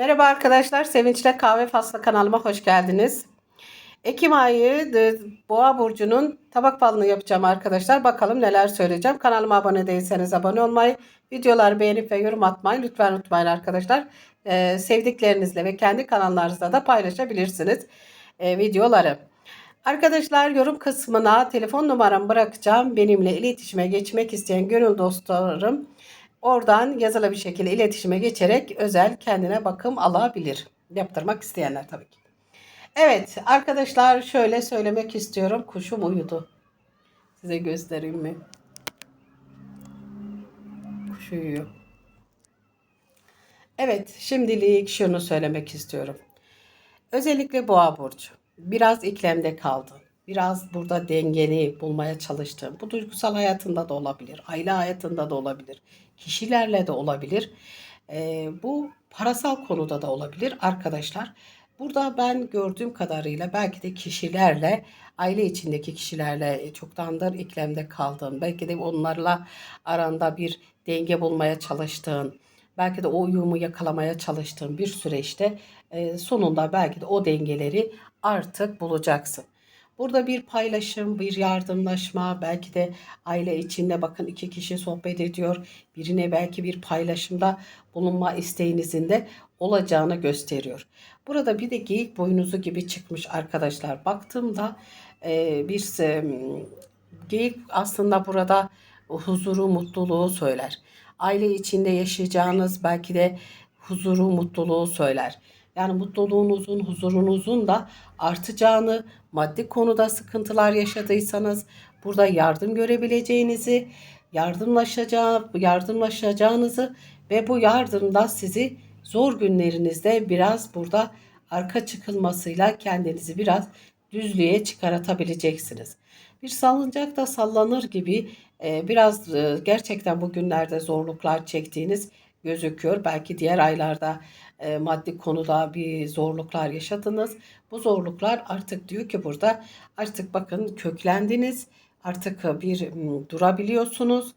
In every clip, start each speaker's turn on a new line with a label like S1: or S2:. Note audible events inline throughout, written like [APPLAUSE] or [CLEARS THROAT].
S1: Merhaba arkadaşlar, Sevinçle Kahve Faslı kanalıma hoş geldiniz. Ekim ayı e, Boğa burcunun tabak balını yapacağım arkadaşlar. Bakalım neler söyleyeceğim. Kanalıma abone değilseniz abone olmayı, videoları beğenip ve yorum atmayı lütfen unutmayın arkadaşlar. Ee, sevdiklerinizle ve kendi kanallarınızda da paylaşabilirsiniz e, videoları. Arkadaşlar yorum kısmına telefon numaramı bırakacağım. Benimle iletişime geçmek isteyen gönül dostlarım oradan yazılı bir şekilde iletişime geçerek özel kendine bakım alabilir. Yaptırmak isteyenler tabii ki. Evet arkadaşlar şöyle söylemek istiyorum. Kuşum uyudu. Size göstereyim mi? Kuş uyuyor. Evet şimdilik şunu söylemek istiyorum. Özellikle boğa burcu. Biraz iklemde kaldın. Biraz burada dengeni bulmaya çalıştın. Bu duygusal hayatında da olabilir. Aile hayatında da olabilir. Kişilerle de olabilir. Ee, bu parasal konuda da olabilir arkadaşlar. Burada ben gördüğüm kadarıyla belki de kişilerle, aile içindeki kişilerle çoktandır iklemde kaldın. Belki de onlarla aranda bir denge bulmaya çalıştığın, belki de o uyumu yakalamaya çalıştığın bir süreçte e, sonunda belki de o dengeleri artık bulacaksın. Burada bir paylaşım, bir yardımlaşma, belki de aile içinde bakın iki kişi sohbet ediyor. Birine belki bir paylaşımda bulunma isteğinizin de olacağını gösteriyor. Burada bir de geyik boynuzu gibi çıkmış arkadaşlar. Baktığımda e, bir e, geyik aslında burada huzuru, mutluluğu söyler. Aile içinde yaşayacağınız belki de huzuru, mutluluğu söyler. Yani mutluluğunuzun, huzurunuzun da artacağını, maddi konuda sıkıntılar yaşadıysanız burada yardım görebileceğinizi, yardımlaşacağı, yardımlaşacağınızı ve bu yardımda sizi zor günlerinizde biraz burada arka çıkılmasıyla kendinizi biraz düzlüğe çıkartabileceksiniz. Bir salıncakta sallanır gibi e, biraz e, gerçekten bugünlerde zorluklar çektiğiniz gözüküyor. Belki diğer aylarda e, maddi konuda bir zorluklar yaşadınız. Bu zorluklar artık diyor ki burada artık bakın köklendiniz. Artık bir durabiliyorsunuz.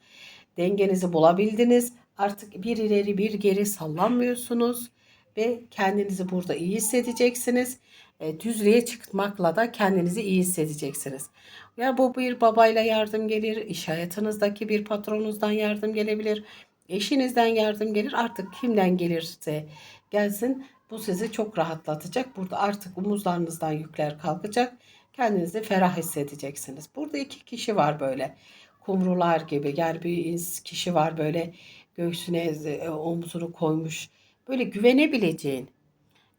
S1: Dengenizi bulabildiniz. Artık bir ileri bir geri sallanmıyorsunuz ve kendinizi burada iyi hissedeceksiniz. E, düzlüğe çıkmakla da kendinizi iyi hissedeceksiniz. Ya bu bir babayla yardım gelir, iş hayatınızdaki bir patronunuzdan yardım gelebilir, eşinizden yardım gelir. Artık kimden gelirse gelsin bu sizi çok rahatlatacak. Burada artık omuzlarınızdan yükler kalkacak. Kendinizi ferah hissedeceksiniz. Burada iki kişi var böyle kumrular gibi. Yani bir kişi var böyle göğsüne e, omzunu koymuş. Böyle güvenebileceğin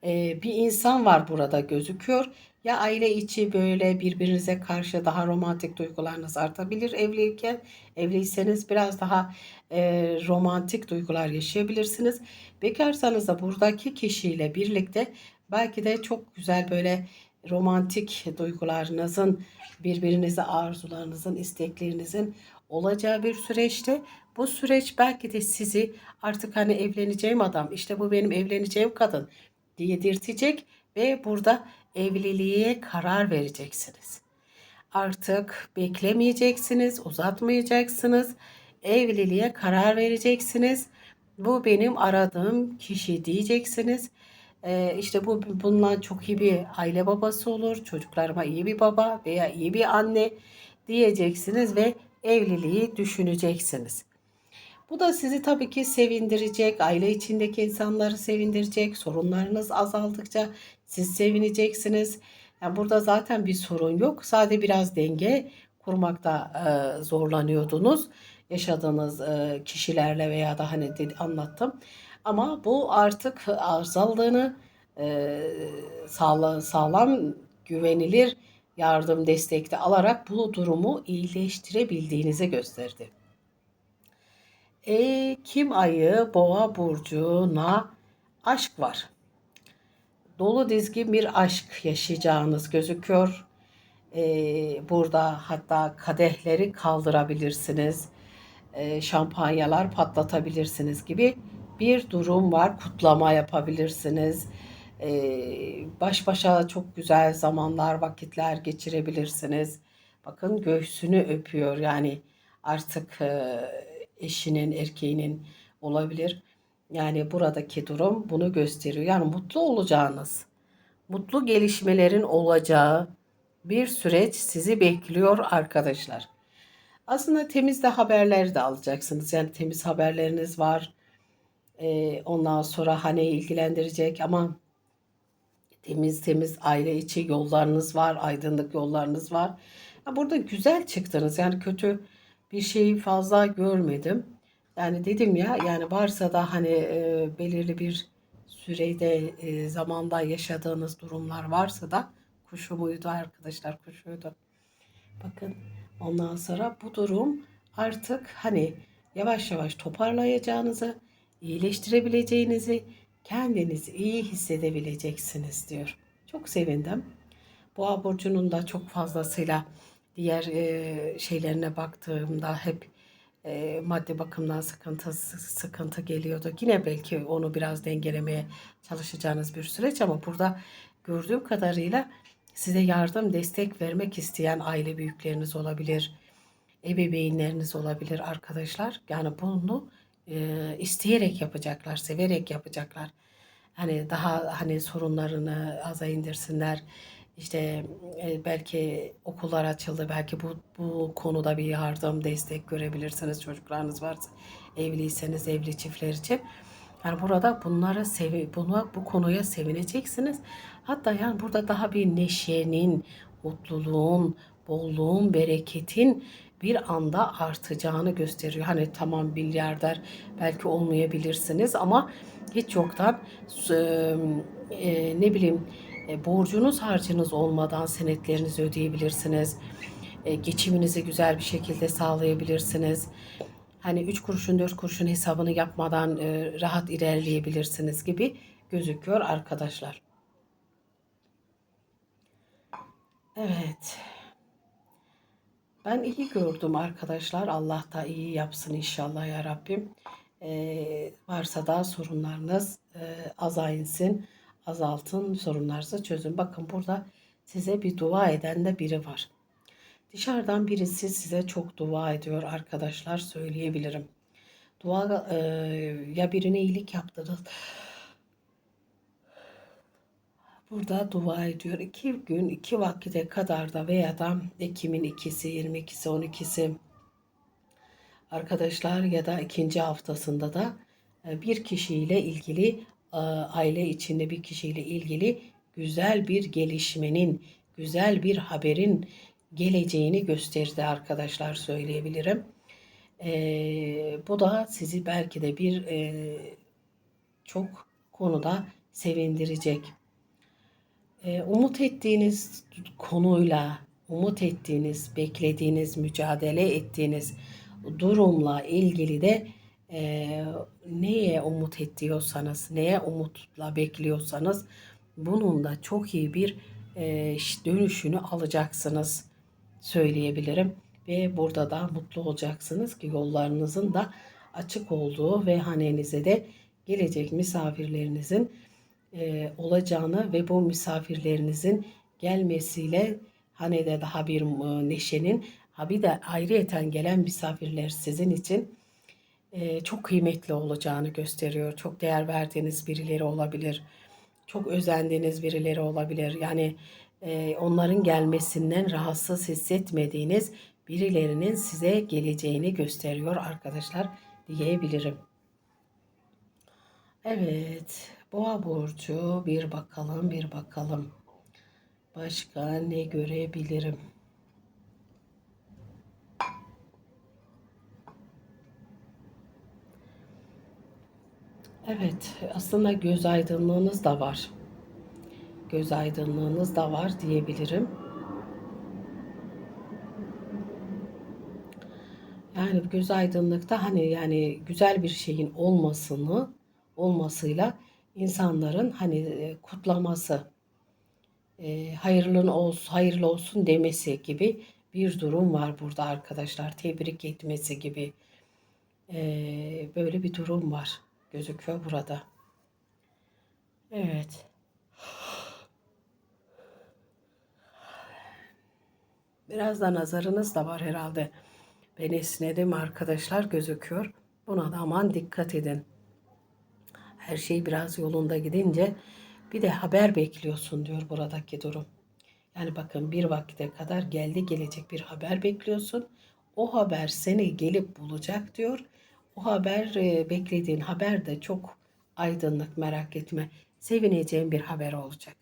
S1: e, bir insan var burada gözüküyor. Ya aile içi böyle birbirinize karşı daha romantik duygularınız artabilir evliyken. Evliyseniz biraz daha e, romantik duygular yaşayabilirsiniz. Bekarsanız da buradaki kişiyle birlikte belki de çok güzel böyle romantik duygularınızın, birbirinize arzularınızın, isteklerinizin olacağı bir süreçte bu süreç belki de sizi artık hani evleneceğim adam, işte bu benim evleneceğim kadın diyedirtecek ve burada evliliğe karar vereceksiniz. Artık beklemeyeceksiniz, uzatmayacaksınız. Evliliğe karar vereceksiniz. Bu benim aradığım kişi diyeceksiniz. Ee, işte bu bundan çok iyi bir aile babası olur. Çocuklarıma iyi bir baba veya iyi bir anne diyeceksiniz ve evliliği düşüneceksiniz. Bu da sizi tabii ki sevindirecek, aile içindeki insanları sevindirecek. Sorunlarınız azaldıkça siz sevineceksiniz. Yani burada zaten bir sorun yok. Sadece biraz denge kurmakta e, zorlanıyordunuz. Yaşadığınız e, kişilerle veya da hani dedi, anlattım. Ama bu artık azaldığını e, sağlam, sağlam güvenilir yardım destekte alarak bu durumu iyileştirebildiğinizi gösterdi. Ekim ayı boğa burcuna aşk var. Dolu dizgin bir aşk yaşayacağınız gözüküyor. Ee, burada hatta kadehleri kaldırabilirsiniz. Ee, şampanyalar patlatabilirsiniz gibi bir durum var. Kutlama yapabilirsiniz. Ee, baş başa çok güzel zamanlar, vakitler geçirebilirsiniz. Bakın göğsünü öpüyor yani artık e, eşinin, erkeğinin olabilir. Yani buradaki durum bunu gösteriyor. Yani mutlu olacağınız, mutlu gelişmelerin olacağı bir süreç sizi bekliyor arkadaşlar. Aslında temiz de haberleri de alacaksınız. Yani temiz haberleriniz var. Ee, ondan sonra haneyi ilgilendirecek ama temiz temiz aile içi yollarınız var, aydınlık yollarınız var. Burada güzel çıktınız. Yani kötü bir şeyi fazla görmedim. Yani dedim ya yani varsa da hani e, belirli bir sürede e, zamanda yaşadığınız durumlar varsa da kuşu muydu arkadaşlar kuşuydu. Bakın ondan sonra bu durum artık hani yavaş yavaş toparlayacağınızı, iyileştirebileceğinizi, kendinizi iyi hissedebileceksiniz diyor. Çok sevindim. Boğa burcunun da çok fazlasıyla diğer e, şeylerine baktığımda hep e, maddi bakımdan sıkıntı sıkıntı geliyordu. Yine belki onu biraz dengelemeye çalışacağınız bir süreç ama burada gördüğüm kadarıyla size yardım, destek vermek isteyen aile büyükleriniz olabilir, ebeveynleriniz olabilir arkadaşlar. Yani bunu e, isteyerek yapacaklar, severek yapacaklar. Hani daha hani sorunlarını aza indirsinler. İşte e, belki okullar açıldı, belki bu bu konuda bir yardım, destek görebilirsiniz çocuklarınız varsa, evliyseniz evli çiftler için. Yani burada bunlara sevi, buna bu konuya sevineceksiniz. Hatta yani burada daha bir neşenin, mutluluğun, bolluğun, bereketin bir anda artacağını gösteriyor. Hani tamam milyarder belki olmayabilirsiniz ama hiç yoktan e, ne bileyim e, borcunuz harcınız olmadan senetlerinizi ödeyebilirsiniz. E, geçiminizi güzel bir şekilde sağlayabilirsiniz. Hani 3 kuruşun 4 kuruşun hesabını yapmadan e, rahat ilerleyebilirsiniz gibi gözüküyor arkadaşlar. Evet. Ben iyi gördüm arkadaşlar. Allah da iyi yapsın inşallah ya Rabbim. Ee, varsa da sorunlarınız e, aza insin, azaltın, sorunlarsa çözün. Bakın burada size bir dua eden de biri var. Dışarıdan birisi size çok dua ediyor arkadaşlar söyleyebilirim. Dua e, ya birine iyilik yaptınız burada dua ediyor. İki gün, iki vakite kadar da veya da Ekim'in ikisi, 22'si, 12'si arkadaşlar ya da ikinci haftasında da e, bir kişiyle ilgili aile içinde bir kişiyle ilgili güzel bir gelişmenin, güzel bir haberin geleceğini gösterdi arkadaşlar söyleyebilirim. Ee, bu da sizi belki de bir e, çok konuda sevindirecek. Ee, umut ettiğiniz konuyla, umut ettiğiniz, beklediğiniz, mücadele ettiğiniz durumla ilgili de e, neye umut ediyorsanız, neye umutla bekliyorsanız bunun da çok iyi bir e, dönüşünü alacaksınız söyleyebilirim. Ve burada da mutlu olacaksınız ki yollarınızın da açık olduğu ve hanenize de gelecek misafirlerinizin e, olacağını ve bu misafirlerinizin gelmesiyle hanede daha bir e, neşenin ha bir de ayrıyeten gelen misafirler sizin için çok kıymetli olacağını gösteriyor. Çok değer verdiğiniz birileri olabilir. Çok özendiğiniz birileri olabilir. Yani onların gelmesinden rahatsız hissetmediğiniz birilerinin size geleceğini gösteriyor arkadaşlar diyebilirim. Evet, Boğa burcu bir bakalım, bir bakalım. Başka ne görebilirim? Evet, aslında göz aydınlığınız da var. Göz aydınlığınız da var diyebilirim. Yani göz aydınlıkta hani yani güzel bir şeyin olmasını olmasıyla insanların hani e, kutlaması, e, hayırlı olsun, hayırlı olsun demesi gibi bir durum var burada arkadaşlar. Tebrik etmesi gibi e, böyle bir durum var gözüküyor burada. Evet. Biraz da nazarınız da var herhalde. Ben esnedim arkadaşlar gözüküyor. Buna da aman dikkat edin. Her şey biraz yolunda gidince bir de haber bekliyorsun diyor buradaki durum. Yani bakın bir vakte kadar geldi gelecek bir haber bekliyorsun. O haber seni gelip bulacak diyor. O haber e, beklediğin haber de çok aydınlık merak etme. Sevineceğin bir haber olacak.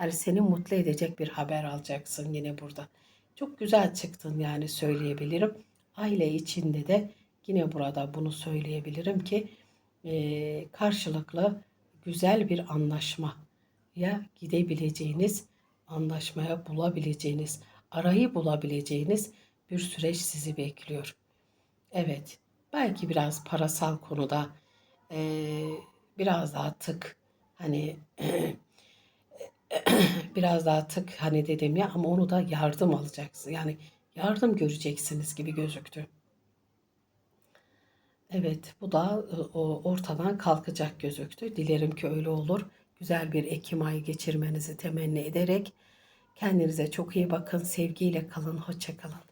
S1: Yani seni mutlu edecek bir haber alacaksın yine burada. Çok güzel çıktın yani söyleyebilirim. Aile içinde de yine burada bunu söyleyebilirim ki e, karşılıklı güzel bir anlaşmaya gidebileceğiniz, anlaşmaya bulabileceğiniz, arayı bulabileceğiniz bir süreç sizi bekliyor. Evet, belki biraz parasal konuda e, biraz daha tık hani [CLEARS THROAT] biraz daha tık hani dedim ya ama onu da yardım alacaksın. Yani yardım göreceksiniz gibi gözüktü. Evet, bu da o ortadan kalkacak gözüktü. Dilerim ki öyle olur. Güzel bir Ekim ayı geçirmenizi temenni ederek kendinize çok iyi bakın. Sevgiyle kalın. Hoşça kalın.